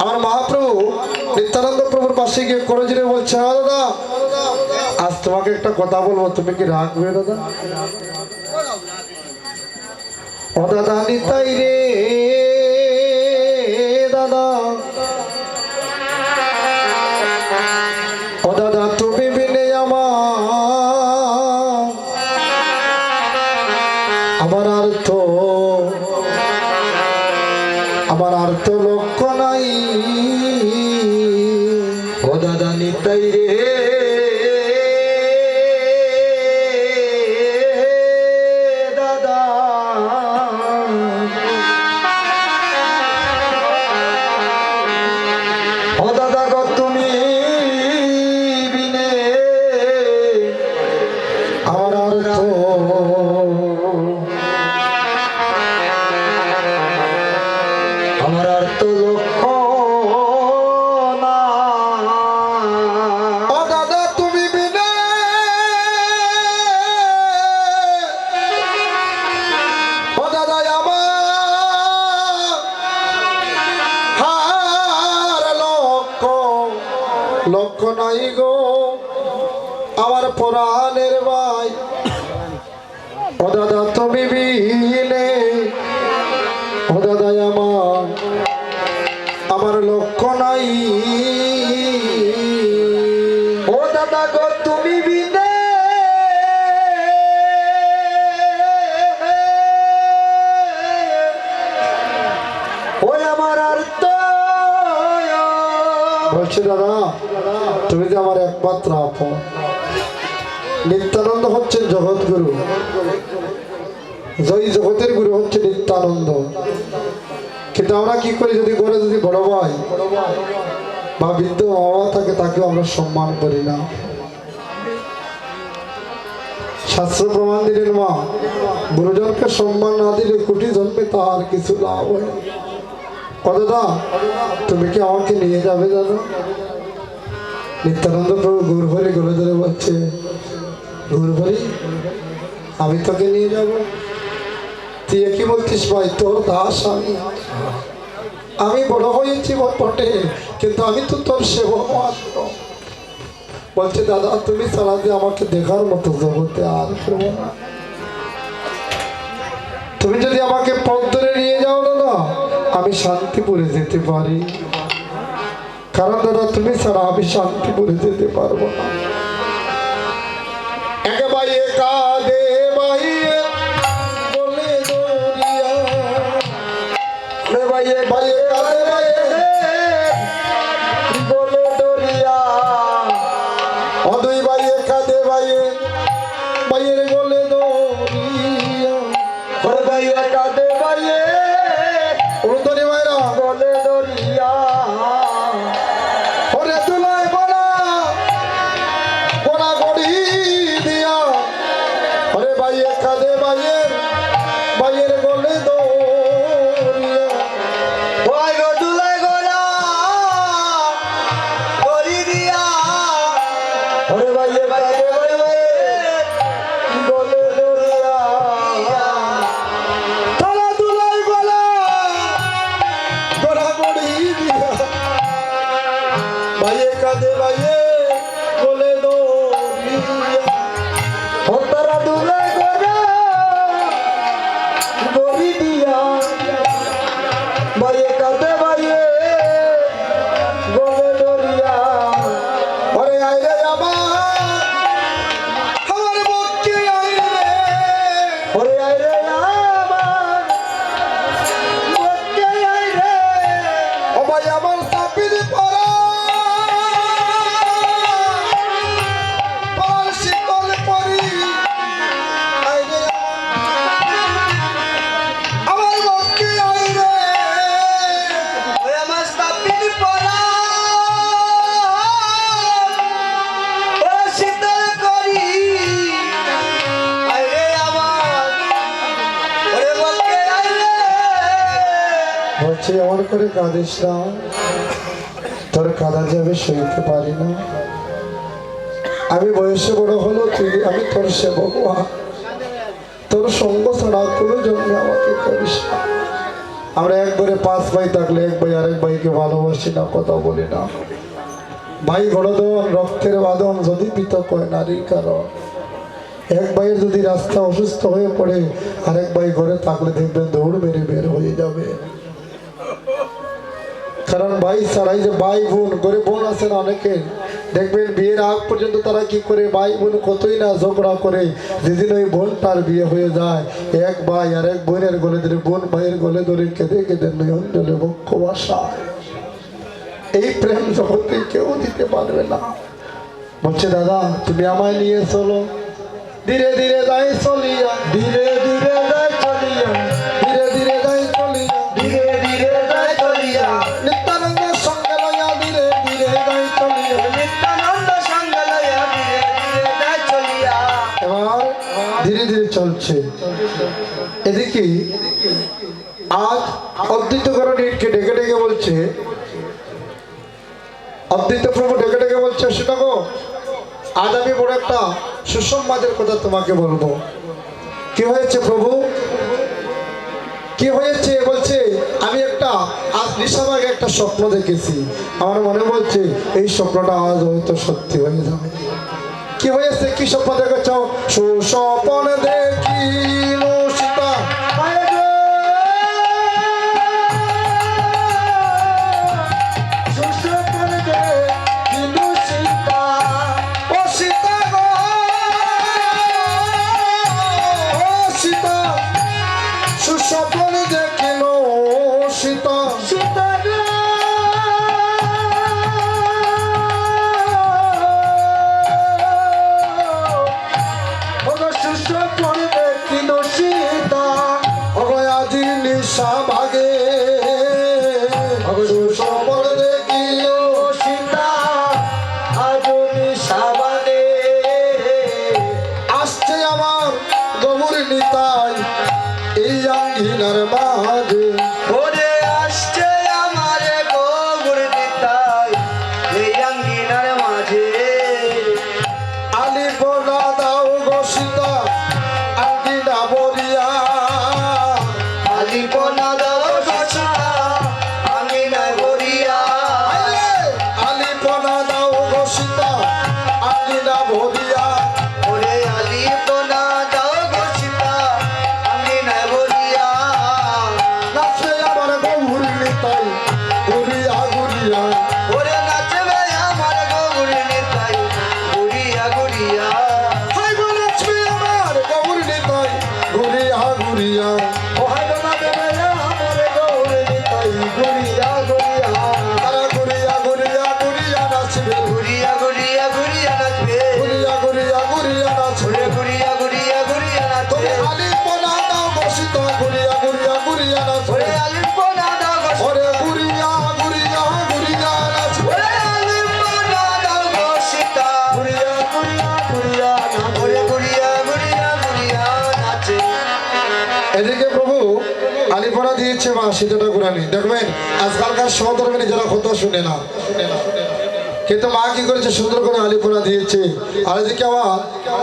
আমার মহাপ্রভু নিত্যানন্দ প্রভুর পাশে গিয়ে করজিরে বলছে "হ্যাঁ দাদা, আজ তোমাকে একটা কথা বলব। তুমি কি রাখবে দাদা? ও দাদা, নিতাই রে, দাদা ও দাদা তুমি বিনে ও দাদা আমার আমার লক্ষ্য নাই। হচ্ছেন জগৎগুরু জয় জগতের গুরু হচ্ছে নিত্যানন্দ। কিন্তু আমরা কি করি যদি ঘরে যদি বড় ভাই বা বৃদ্ধ বাবা থাকে তাকে আমরা সম্মান করি না। শাস্ত্র প্রমাণ দিলেন মা, গুরুজনকে সম্মান না দিলে কোটি জন্মে তাহার কিছু লাভ হয় দাদা তুমি কি আমাকে নিয়ে যাবে দাদা? নিত্যানন্দ প্রভু গৌরভরি গলে ধরে বলছে গৌরভরি আমি তোকে নিয়ে যাব। তুই কি বলছিস, ভাই, তোর দাস আমি। আমি বড় হয়েছি বটে, কিন্তু আমি তো তোর সেবক মাত্র। বলছে, দাদা, তুমি যে আমাকে দেখার মতো জগতে আর না। তুমি যদি আমাকে পথ ধরে নিয়ে যাও, দাদা, আমি শান্তিপুরে যেতে পারি। কারণ, দাদা, তুমি ছাড়া আমি শান্তিপুরে যেতে পারব না। একেবারে কাঁদে বাইয়ে বলে দরিয়া। বাইয়ে বাইয়ে করে কাঁদিস না। তোর কাদা যাবে সইতে পারি না। আমি বয়সে বড় হলো, তুই, আমি তোর সেবক। তোর সঙ্গ ছাড়া কোনো জন্য আমাকে করিস। আমরা এক ঘরে পাঁচ ভাই থাকলে এক ভাই আরেক ভাইকে ভালোবাসি না, কথা বলি না। ভাই বড়দন রক্তের বাদন যদি পৃথক হয় নারীর কারণ। এক ভাইয়ের যদি রাস্তা অসুস্থ হয়ে পড়ে, আরেক ভাই ঘরে থাকলে দেখবেন দৌড় মেরে বের হয়ে যাবে। কারণ ভাই ছাড়াই যে ভাই বোন করে বোন আছেন অনেকে, দেখবেন বিয়ের আগ পর্যন্ত তারা কি করে, ভাই বোন কতই না ঝগড়া করে, যেদিন ওই বোন তার বিয়ে হয়ে যায়, এক ভাই আর এক বোনের গলে ধরে, বোন ভাইয়ের গলে ধরে কেঁদে কেঁদে নয়ন জলে বক্ষ বাসায় এই প্রেম জগতে কেউ দিতে পারবে না। বলছে, দাদা, তুমি আমায় নিয়ে চলো। ধীরে ধীরে যাই চলিয়া, ধীরে ধীরে চলছে এদিকে আজ অদ্বৈতকরণ ইটকে ডেকে ডেকে বলছে। অদ্বৈত প্রভু ডেকে ডেকে বলছে সেটা গো, আজ আমি বড় একটা সুসংবাদের কথা তোমাকে বলব। কি হয়েছে প্রভু? কি হয়েছে? বলছে, আমি একটা আজ নিশাবাগে একটা স্বপ্ন দেখেছি। আমার মনে বলছে এই স্বপ্নটা আজ হয়তো সত্যি হয়ে যাবে। কি হয়েছে? কি স্বপ্ন দেখেছ? সুস্বপন দেখিল শাহবাগে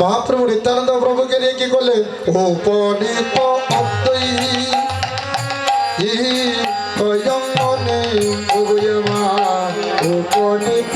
মহাপ্রভু নিত্যানন্দ প্রভুকে নিয়ে কি করলে উপনীত অদ্বৈ তয়ঙ্গনে প্রভুয়ে মা। উপনীত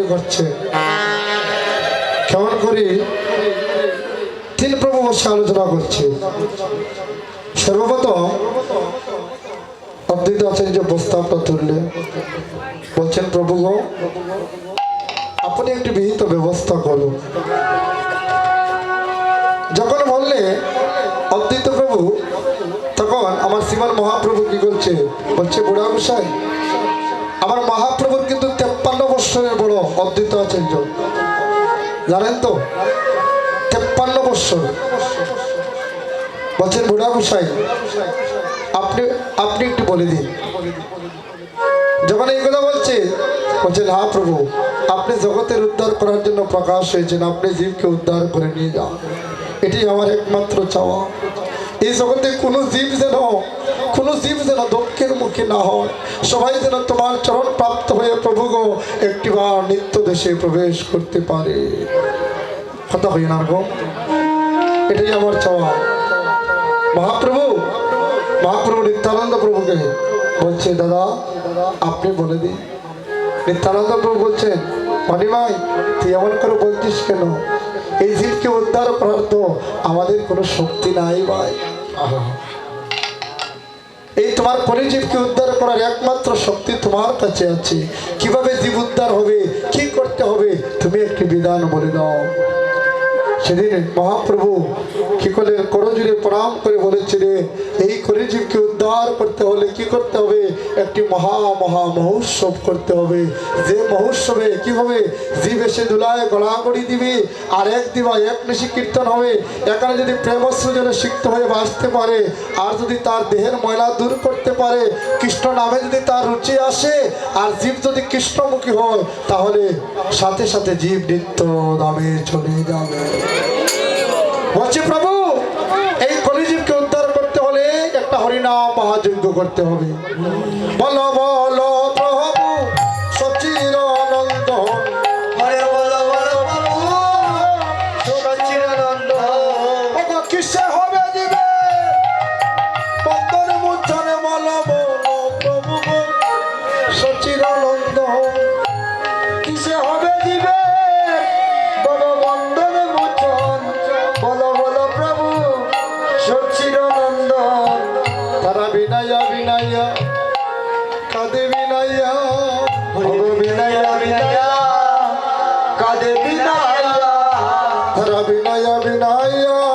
বলাবলি করছে কেমন করে তিন প্রভু বসে আলোচনা করছে। সর্বপ্রথম অদ্বৈত আচার্য প্রস্তাবটা তুললেন বলছেন, প্রভু গো, আপনি একটি বিহিত ব্যবস্থা করুন যখন বললে, অদ্বৈত প্রভু, তখন আমার শ্রীমান মহাপ্রভু কি করছে? বলছে বুড়া গোসাই আমার মহাপ্রভুর বৎসরের বড় অদ্বৈত আচার্য। জানেন তো? তেপ্পান্ন বৎসর। বলছেন, বুড়া গোসাই, আপনি আপনি একটু বলে দিন। যখন এই কথা বলছে, বলছেন হ্যাঁ প্রভু, আপনি জগতের উদ্ধার করার জন্য প্রকাশ হয়েছেন, আপনি জীবকে উদ্ধার করে নিয়ে যান। এটি আমার একমাত্র চাওয়া। এই জগতে কোনো জীব যেন কোনো জীব যেন দক্ষের মুখে না হয়। সবাই যেন তোমার চরণ প্রাপ্ত হয়ে প্রভু গো একটিবার নিত্য দেশে প্রবেশ করতে পারে। কথা হই না গো। এটাই আমার চাওয়া। মহাপ্রভু মহাপ্রভু নিত্যানন্দ প্রভুকে বলছে, দাদা, আপনি বলে দিন। নিত্যানন্দ প্রভু বলছেন মানিমাই তুই এমন করে বলছিস কেন? এই জীবকে উদ্ধার করার তো আমাদের কোনো শক্তি নাই ভাই। এই তোমার পরিজীবকে উদ্ধার করার একমাত্র শক্তি তোমার কাছে আছে। কীভাবে জীব উদ্ধার হবে? কি করতে হবে? তুমি একটি বিধান বলে দাও। সেদিন মহাপ্রভু কি করে করজুরে প্রণাম করে বলেছিলেন, এই কলিজীবকে উদ্ধার করতে হলে কি করতে হবে? একটি মহা মহা মহোৎসব করতে হবে। যে মহোৎসবে কি হবে জীব এসে দুলায় গড়াগড়ি দিবে, আর এক দিবা এক নিশি কীর্তন হবে এখানে যদি প্রেমস্রজনে সিক্ত হয়ে বাঁচতে পারে, আর যদি তার দেহের ময়লা দূর করতে পারে, কৃষ্ণ নামে যদি তার রুচি আসে, আর জীব যদি কৃষ্ণমুখী হয়, তাহলে সাথে সাথে জীব নিত্য নামে চলে যাবে। বলছি প্রভু মহাযজ্ঞ করতে হবে। বলো। তারা বিনায়া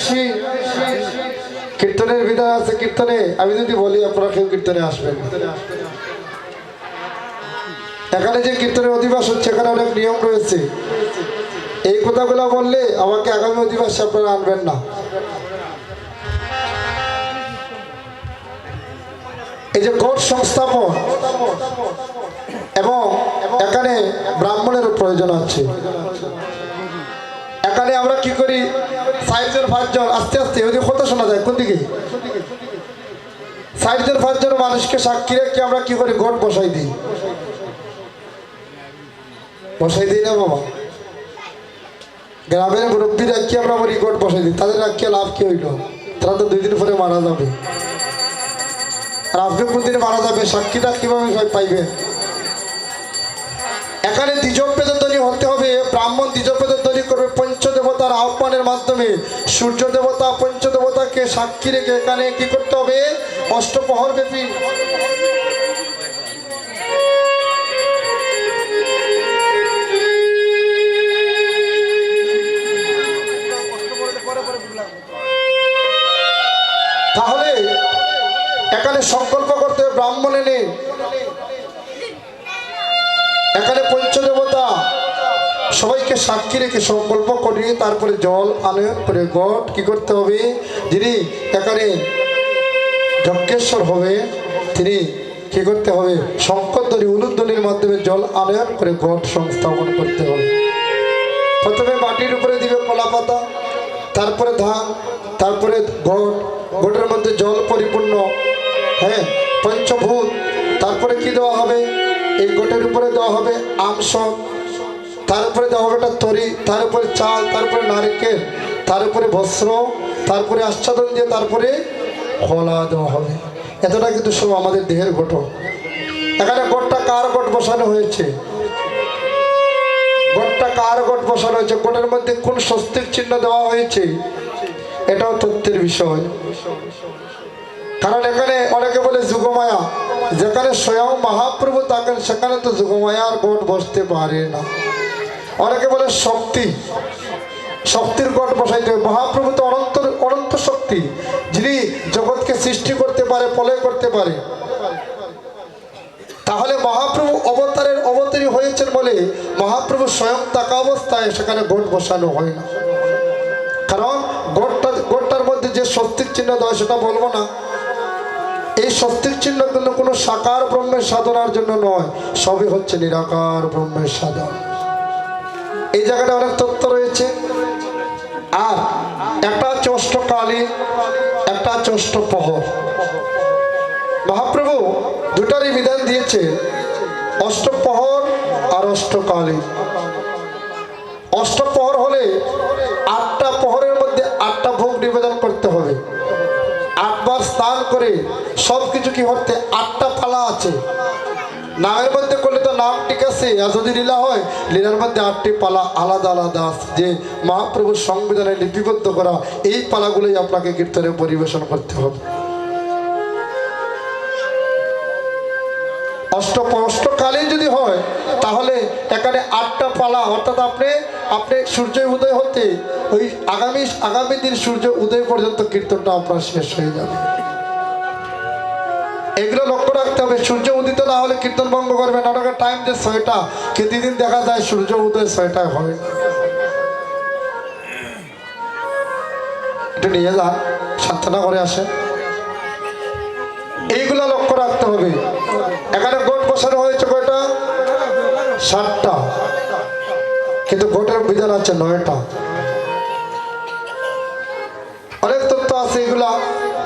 নিশি কীর্তনের বিধান আছে, কীর্তনে। আমি যদি বলি, আপনারা কেউ কীর্তনে আসবেন এখানে যে কীর্তনের অধিবাস হচ্ছে, এখানে অনেক নিয়ম রয়েছে। এই কথাগুলো বললে আমাকে আগামী অধিবাসে আপনারা আনবেন না। এই যে কোর্ট সংস্থাপন এবং এখানে ব্রাহ্মণের প্রয়োজন আছে। এখানে আমরা কি করি? ষাটজন পাঁচজন, আস্তে আস্তে ওই কথা শোনা যায় কোন দিকে ষাটজন পাঁচজন মানুষকে সাক্ষী রেখে আমরা কি করি? গোট বসাই দিই। বসাই দিই না বাবা? গ্রামের মুরব্বী রাখি আমরা বলি গোট বসাই দিই? তাদের রাখিয়ে লাভ কি হইল? তারা তো দুই দিন পরে মারা যাবে। আর আপনি কোন দিনে মারা যাবে? সাক্ষীটা কীভাবে পাইবে? এখানে দ্বিজবেদ ধ্বনি হতে হবে, ব্রাহ্মণ পঞ্চ দেবতার আহ্বানের মাধ্যমে সূর্য দেবতা, পঞ্চ দেবতাকে সাক্ষী রেখে এখানে কি করতে হবে? অষ্টপহর ব্যাপী তাহলে এখানে সংকল্প করতে ব্রাহ্মণে নেই এখানে পঞ্চদেবতা সবাইকে সাক্ষী রেখে সংকল্প করিয়ে তারপরে জল আনয়ন করে গট কি করতে হবে? যিনি এখানে যজ্ঞেশ্বর হবে, তিনি কি করতে হবে? শঙ্করধ্বনি উলুধ্বনির মাধ্যমে জল আনয়ন করে ঘট সংস্থাপন করতে হবে। প্রথমে মাটির উপরে দিবে কলা পাতা, তারপরে ধান, তারপরে ঘট ঘটের মধ্যে জল পরিপূর্ণ হ্যাঁ পঞ্চভূত। তারপরে কি দেওয়া হবে? এই ঘটের উপরে দেওয়া হবে আমস তারপরে দেওয়া হবে তরি, তার উপরে চাল তারপরে নারকেল, তার উপরে বস্ত্র তারপরে আচ্ছাদন দিয়ে তারপরে খোলা দেওয়া হবে। এতটা কিন্তু সব আমাদের দেহের গঠন। এখানে গোটটা কার গোট বসানো হয়েছে? গোটটা কার গোট বসানো হয়েছে? গোটের মধ্যে কোন স্বস্তির চিহ্ন দেওয়া হয়েছে? এটাও তথ্যের বিষয়। কারণ এখানে অনেকে বলে যুগমায়া। যেখানে স্বয়ং মহাপ্রভু থাকেন, সেখানে তো যুগমায়ার গোট বসতে পারে না। অনেকে বলে শক্তি। শক্তির গট বসাইতে হবে। মহাপ্রভু তো অনন্ত অনন্ত শক্তি, যিনি জগৎকে সৃষ্টি করতে পারে, প্রলয় করতে পারে। তাহলে মহাপ্রভু অবতারের অবতারী হয়েছেন বলে মহাপ্রভু স্বয়ং থাকা অবস্থায় সেখানে গোট বসানো হয় না। কারণ গোটটা গোটটার মধ্যে যে স্বস্তিক চিহ্ন দেওয়া সেটা বলব না। এই স্বস্তিক চিহ্ন কিন্তু কোনো সাকার ব্রহ্মের সাধনার জন্য নয়, সবই হচ্ছে নিরাকার ব্রহ্মের সাধন। এই জায়গাটা অনেক তথ্য রয়েছে। আর একটা হচ্ছে অষ্টকালী, একটা হচ্ছে অষ্টপ্রহর। মহাপ্রভু দুটারই বিধান দিয়েছে, অষ্টপ্রহর আর অষ্টকালী। অষ্টপ্রহর হলে আটটা প্রহরের মধ্যে আটটা ভোগ নিবেদন করতে হবে। আটবার স্নান করে সব কিছু কি হতে আটটা পালা আছে। নামের মধ্যে করলে তো নাম ঠিক আছে, আর যদি লীলা হয়, লীলার মধ্যে আটটি পালা আলাদা আলাদা যে মহাপ্রভুর সংবিধানে লিপিবদ্ধ করা এই পালাগুলোই আপনাকে কীর্তনে পরিবেশন করতে হবে। অষ্ট অষ্টকালীন যদি হয়, তাহলে এখানে আটটা পালা, অর্থাৎ আপনি আপনি সূর্য উদয় হতে ওই আগামী আগামী দিন সূর্য উদয় পর্যন্ত কীর্তনটা আপনার শেষ হয়ে যাবে। এগুলো লক্ষ্য রাখতে হবে। সূর্য উদিত না হলে কীর্তন ভঙ্গ করবে নাটকের টাইম যে ছয়টা কিন্তু দিন দেখা যায় সূর্য উদয় ছয়টায় হয়। একটু নিয়ে যান, সান্ত্বনা করে আসেন। এইগুলো লক্ষ্য রাখতে হবে। এখানে গোট বসানো হয়েছে কয়টা? সাতটা। কিন্তু গোটের বিধান আছে নয়টা। অনেক তথ্য আছে এগুলা।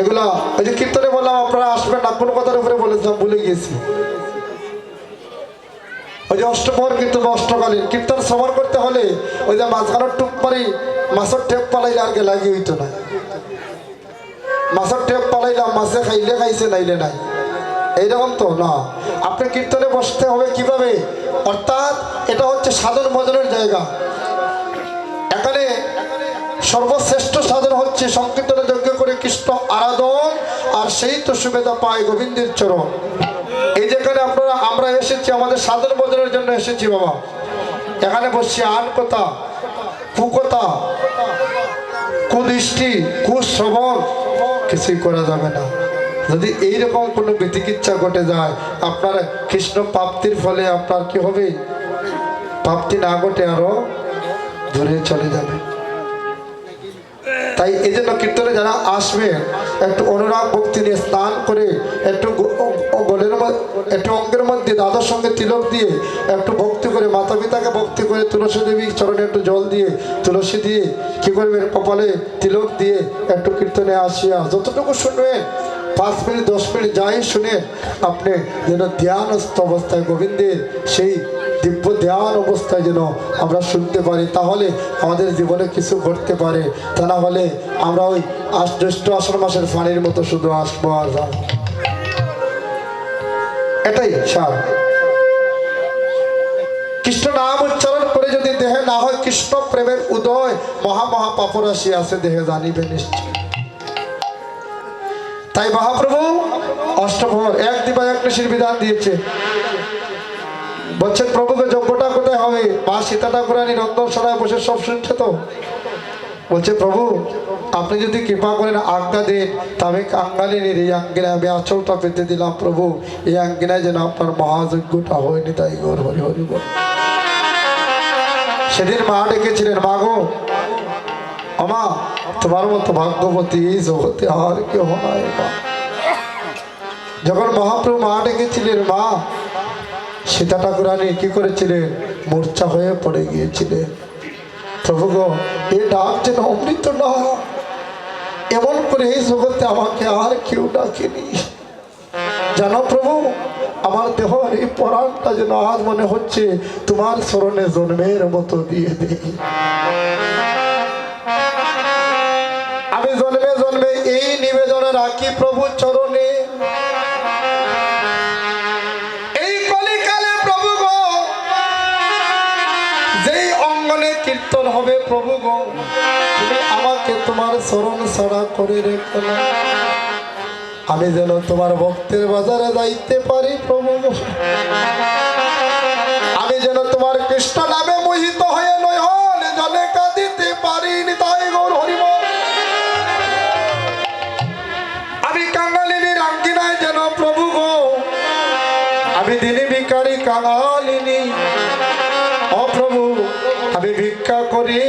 এগুলা ওই যে কীর্তনে বললাম, আপনারা আসবেন না, কোনো কথার উপরে বলেছিলাম, ভুলে গিয়েছি। ওই যে অষ্টপহর কীর্তন বা অষ্টকালীন, কীর্তন সবার করতে হলে ওই যে মাঝখানের টুক মারি মাছের টেপ পালাইলে আর গে লাগি হইতো না। মাছের টেপ পালাইলাম, মাছে খাইলে খাইছে, নাইলে নাই। এইরকম তো, না। আপনি কীর্তনে বসতে হবে কীভাবে? অর্থাৎ এটা হচ্ছে সাধন ভজনের জায়গা। এখানে সর্বশ্রেষ্ঠ হচ্ছে সংকীর্তনে যজ্ঞ করে কৃষ্ণ আরাধন, আর সেই তো সুবেদা পায় গোবিন্দের চরণ। এই যেখানে আপনারা, আমরা এসেছি, আমাদের সাধন ভজনের জন্য এসেছি বাবা। এখানে বসছি আন কথা কুকথা কুদৃষ্টি কুশ্রবণ কিছুই করা যাবে না। যদি এইরকম কোনো বিতিকিচ্ছা ঘটে যায়, আপনার কৃষ্ণ প্রাপ্তির ফলে আপনার কি হবে? প্রাপ্তি না ঘটে আরও দূরে চলে যাবে। তাই এই জন্য কীর্তনে যারা আসবে, একটু অনুরাগ ভক্তি নিয়ে স্নান করে, একটু গলের একটু অঙ্গের মধ্যে দাদার সঙ্গে তিলক দিয়ে একটু ভক্তি করে, মাতা পিতাকে ভক্তি করে তুলসী দেবী চরণে একটু জল দিয়ে, তুলসী দিয়ে, কি করবেন, কপালে তিলক দিয়ে একটু কীর্তনে আসিয়া, যতটুকু শুনবেন, পাঁচ মিনিট, দশ মিনিট যাই শুনে আপনি যেন ধ্যানস্থ অবস্থায় গোবিন্দের সেই দিব্য ধ্যান অবস্থায় যেন আমরা শুনতে পারি, তাহলে আমাদের জীবনে কিছু ঘটতে পারে। তা না হলে আমরা ওই জ্যৈষ্ঠ আষাঢ় মাসের ফানির মতো শুধু আসব আর এটাই সার। কৃষ্ণ নাম উচ্চারণ করে যদি দেহে না হয়, কৃষ্ণ প্রেমের উদয় মহা মহা পাপরাশি আছে দেহে, জানিবে নিশ্চয়। তাই মহাপ্রভু অষ্টপ্রহর এক দিবা এক বিধান দিয়েছে বলছেন, প্রভুকে যজ্ঞটা কোথায় হবে? মা সীতা ঠাকুরানী সরায়, বসে সব শুনছে তো? বলছে, প্রভু, আপনি যদি কৃপা করেন, আজ্ঞা দেন তবে কাঙ্গালিনীর এই আঙ্গিনায় আমি আঁচলটা পেতে দিলাম, প্রভু। এই আঙ্গিনায় যেন আপনার মহাযজ্ঞটা হয়নি, তাই গৌর হরি হরি বল। সেদিন মা ডেকেছিলেন, মা গো, আমা, তোমার মতো ভাগ্যবতী এই জগতে আর কেউ মা। যখন মহাপ্রভু মা ডেকেছিলেন, মা সীতা ঠাকুরানী কি করেছিলেন মূর্ছা হয়ে পড়ে গিয়েছিলেন প্রভু গো, এ ডাক যেন অমৃত না। এমন করে এই জগতে আমাকে আর কেউ ডাকেনি। জানো প্রভু, আমার দেহ এই পরাণটা যেন আজ মনে হচ্ছে তোমার স্মরণে জন্মের মতো দিয়ে দিই। আমি জন্মে জন্মে এই নিবেদন রাখি প্রভু চরণে তোমার স্মরণ ছাড়া করে রেখো আমি যেন তোমার ভক্তের বাজারে যাইতে পারি, প্রভু। আমি যেন তোমার কৃষ্ণ নামে মোহিত হয়ে হন আমি কাঙালিনী রাঙ্গিনায় যেন প্রভু গো। আমি দিনী কাঙালিনী। আমি ভিক্ষা করি।